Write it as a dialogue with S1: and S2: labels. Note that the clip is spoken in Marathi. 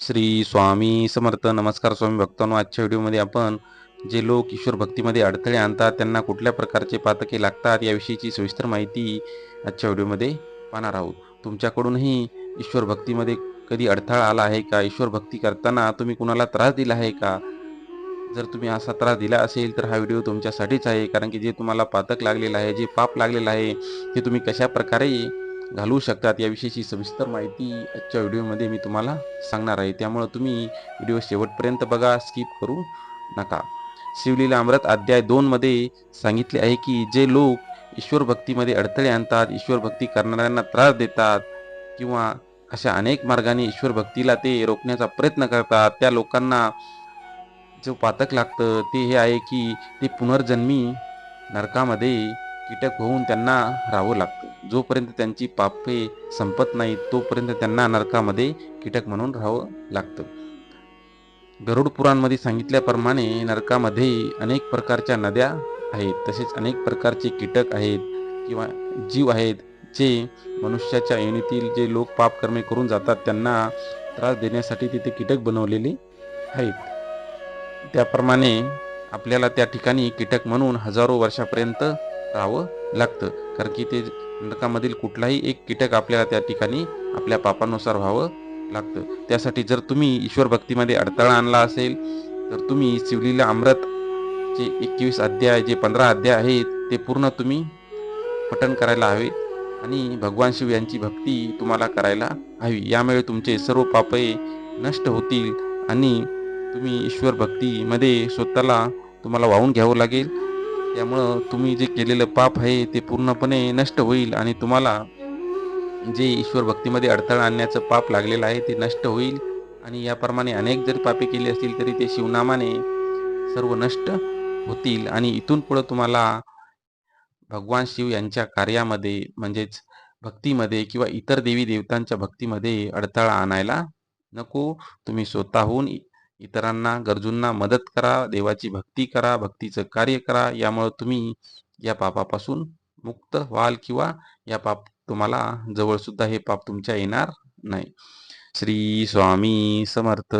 S1: श्री स्वामी समर्थ. नमस्कार स्वामी भक्तांनो आजच्या व्हिडिओमध्ये आपण जे लोक ईश्वर भक्तीमध्ये अडथळे आणतात त्यांना कुठल्या प्रकारचे पातके लागतात याविषयीची सविस्तर माहिती आजच्या व्हिडिओमध्ये पाहणार आहोत. तुमच्याकडूनही ईश्वर भक्तीमध्ये कधी अडथळा आला आहे का? ईश्वर भक्ती करताना तुम्ही कुणाला त्रास दिला आहे का? जर तुम्ही असा त्रास दिला असेल तर हा व्हिडिओ तुमच्यासाठीच आहे कारण की जे तुम्हाला पातक लागलेलं आहे जे पाप लागलेलं आहे ते तुम्ही कशा प्रकारे घालवू शकतात याविषयीची सविस्तर माहिती आजच्या व्हिडिओमध्ये मी तुम्हाला सांगणार आहे. त्यामुळं तुम्ही व्हिडिओ शेवटपर्यंत बघा स्किप करू नका. शिवलीला अमृत अध्याय दोनमध्ये सांगितले आहे की जे लोक ईश्वर भक्तीमध्ये अडथळे आणतात ईश्वर भक्ती करणाऱ्यांना त्रास देतात किंवा अशा अनेक मार्गाने ईश्वर भक्तीला ते रोखण्याचा प्रयत्न करतात त्या लोकांना जो पातक लागतं ते हे आहे की ते पुनर्जन्मी नरकामध्ये कीटक होऊन त्यांना राहावं लागतं. जोपर्यंत त्यांची पापे संपत नाहीत तोपर्यंत त्यांना नरकामध्ये कीटक म्हणून राहावं लागतं. गरुड पुराणमध्ये सांगितल्याप्रमाणे नरकामध्ये अनेक प्रकारच्या नद्या आहेत. तसेच अनेक प्रकारचे कीटक आहेत किंवा जीव आहेत जे मनुष्याच्या येणीतील जे लोक पापकर्मे करून जातात त्यांना त्रास देण्यासाठी तिथे कीटक बनवलेले आहेत. त्याप्रमाणे आपल्याला त्या ठिकाणी कीटक म्हणून हजारो वर्षापर्यंत राहावं लागतं. कारण की ते नरकामधील कुठलाही एक कीटक आपल्याला त्या ठिकाणी आपल्या पापानुसार व्हावं लागतं. त्यासाठी जर तुम्ही ईश्वर भक्तीमध्ये अडथळा आणला असेल तर तुम्ही शिवलीला अमृत जे एकवीस अध्याय जे पंधरा अध्याय आहेत ते पूर्ण तुम्ही पठण करायला हवे आणि भगवान शिव यांची भक्ती तुम्हाला करायला हवी. यामुळे तुमचे सर्व पापे नष्ट होतील आणि तुम्ही ईश्वर भक्तीमध्ये स्वतःला तुम्हाला वाहून घ्यावं लागेल. त्यामुळं तुम्ही जे केलेलं पाप आहे ते पूर्णपणे नष्ट होईल आणि तुम्हाला जे ईश्वर भक्तीमध्ये अडथळा आणण्याचं पाप लागलेलं आहे ते नष्ट होईल. आणि याप्रमाणे अनेक जर पापे केली असतील तरी ते शिवनामाने सर्व नष्ट होतील. आणि इथून पुढं तुम्हाला भगवान शिव यांच्या कार्यामध्ये म्हणजेच भक्तीमध्ये किंवा इतर देवी देवतांच्या भक्तीमध्ये अडथळा आणायला नको. तुम्ही स्वतःहून इतरांना गरजूंना मदत करा देवाची भक्ती करा भक्तीचं कार्य करा यामुळं तुम्ही या पापापासून मुक्त व्हाल किंवा या पाप तुम्हाला जवळ सुद्धा हे पाप तुमच्या येणार नाही. श्री स्वामी समर्थ.